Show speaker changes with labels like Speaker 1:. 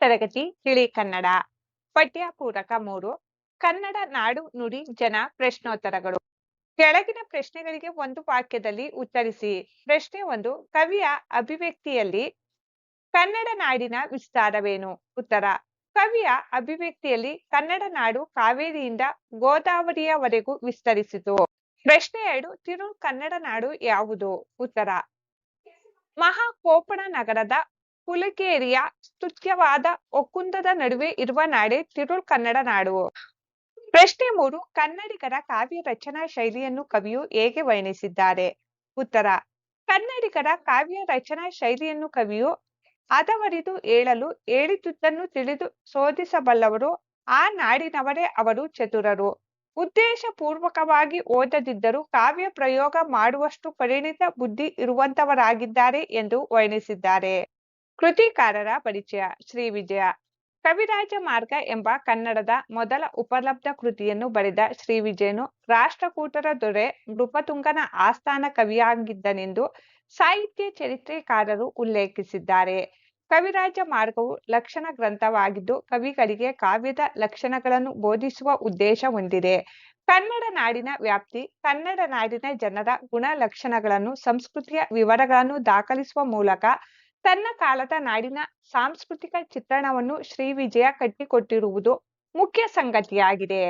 Speaker 1: ತರಗತಿ ತಿಳಿ ಕನ್ನಡ ಪಠ್ಯ ಪೂರಕ ಮೂರು, ಕನ್ನಡ ನಾಡು ನುಡಿ ಜನ ಪ್ರಶ್ನೋತ್ತರಗಳು. ಕೆಳಗಿನ ಪ್ರಶ್ನೆಗಳಿಗೆ ಒಂದು ವಾಕ್ಯದಲ್ಲಿ ಉತ್ತರಿಸಿ. ಪ್ರಶ್ನೆ ಒಂದು, ಕವಿಯ ಅಭಿವ್ಯಕ್ತಿಯಲ್ಲಿ ಕನ್ನಡ ನಾಡಿನ ವಿಸ್ತಾರವೇನು? ಉತ್ತರ, ಕವಿಯ ಅಭಿವ್ಯಕ್ತಿಯಲ್ಲಿ ಕನ್ನಡ ನಾಡು ಕಾವೇರಿಯಿಂದ ಗೋದಾವರಿಯವರೆಗೂ ವಿಸ್ತರಿಸಿತು. ಪ್ರಶ್ನೆ ಎರಡು ತಿರು ಕನ್ನಡ ನಾಡು ಯಾವುದು? ಉತ್ತರ ಮಹಾಕೋಪಣ ನಗರದ ಹುಲಕೇರಿಯ ಸ್ತುತ್ಯವಾದ ಒಕ್ಕುಂದದ ನಡುವೆ ಇರುವ ನಾಡೆ ತಿರುಳ್ ಕನ್ನಡ ನಾಡು ಪ್ರಶ್ನೆ ಮೂರು, ಕನ್ನಡಿಗರ ಕಾವ್ಯ ರಚನಾ ಶೈಲಿಯನ್ನು ಕವಿಯು ಹೇಗೆ ವರ್ಣಿಸಿದ್ದಾರೆ? ಉತ್ತರ, ಕನ್ನಡಿಗರ ಕಾವ್ಯ ರಚನಾ ಶೈಲಿಯನ್ನು ಕವಿಯು ಅದವರಿದು ಹೇಳಲು ಹೇಳಿದುದನ್ನು ತಿಳಿದು ಶೋಧಿಸಬಲ್ಲವರು ಆ ನಾಡಿನವರೇ ಅವರು ಚತುರರು. ಉದ್ದೇಶ ಪೂರ್ವಕವಾಗಿ ಓದದಿದ್ದರೂ ಕಾವ್ಯ ಪ್ರಯೋಗ ಮಾಡುವಷ್ಟು ಪರಿಣಿತ ಬುದ್ಧಿ ಇರುವಂತವರಾಗಿದ್ದಾರೆ ಎಂದು ವರ್ಣಿಸಿದ್ದಾರೆ. ಕೃತಿಕಾರರ ಪರಿಚಯ, ಶ್ರೀ ವಿಜಯ. ಕವಿರಾಜ ಮಾರ್ಗ ಎಂಬ ಕನ್ನಡದ ಮೊದಲ ಉಪಲಬ್ಧ ಕೃತಿಯನ್ನು ಬರೆದ ಶ್ರೀ ವಿಜಯನು ರಾಷ್ಟ್ರಕೂಟರ ದೊರೆ ನೃಪತುಂಗನ ಆಸ್ಥಾನ ಕವಿಯಾಗಿದ್ದನೆಂದು ಸಾಹಿತ್ಯ ಚರಿತ್ರೆಕಾರರು ಉಲ್ಲೇಖಿಸಿದ್ದಾರೆ. ಕವಿರಾಜ ಮಾರ್ಗವು ಲಕ್ಷಣ ಗ್ರಂಥವಾಗಿದ್ದು ಕವಿಗಳಿಗೆ ಕಾವ್ಯದ ಲಕ್ಷಣಗಳನ್ನು ಬೋಧಿಸುವ ಉದ್ದೇಶ ಹೊಂದಿದೆ. ಕನ್ನಡ ನಾಡಿನ ವ್ಯಾಪ್ತಿ, ಕನ್ನಡ ನಾಡಿನ ಜನರ ಗುಣ ಲಕ್ಷಣಗಳನ್ನು ಸಂಸ್ಕೃತಿಯ ವಿವರಗಳನ್ನು ದಾಖಲಿಸುವ ಮೂಲಕ ತನ್ನ ಕಾಲದ ನಾಡಿನ ಸಾಂಸ್ಕೃತಿಕ ಚಿತ್ರಣವನ್ನು ಶ್ರೀ ವಿಜಯ ಕಟ್ಟಿಕೊಟ್ಟಿರುವುದು ಮುಖ್ಯ ಸಂಗತಿಯಾಗಿದೆ.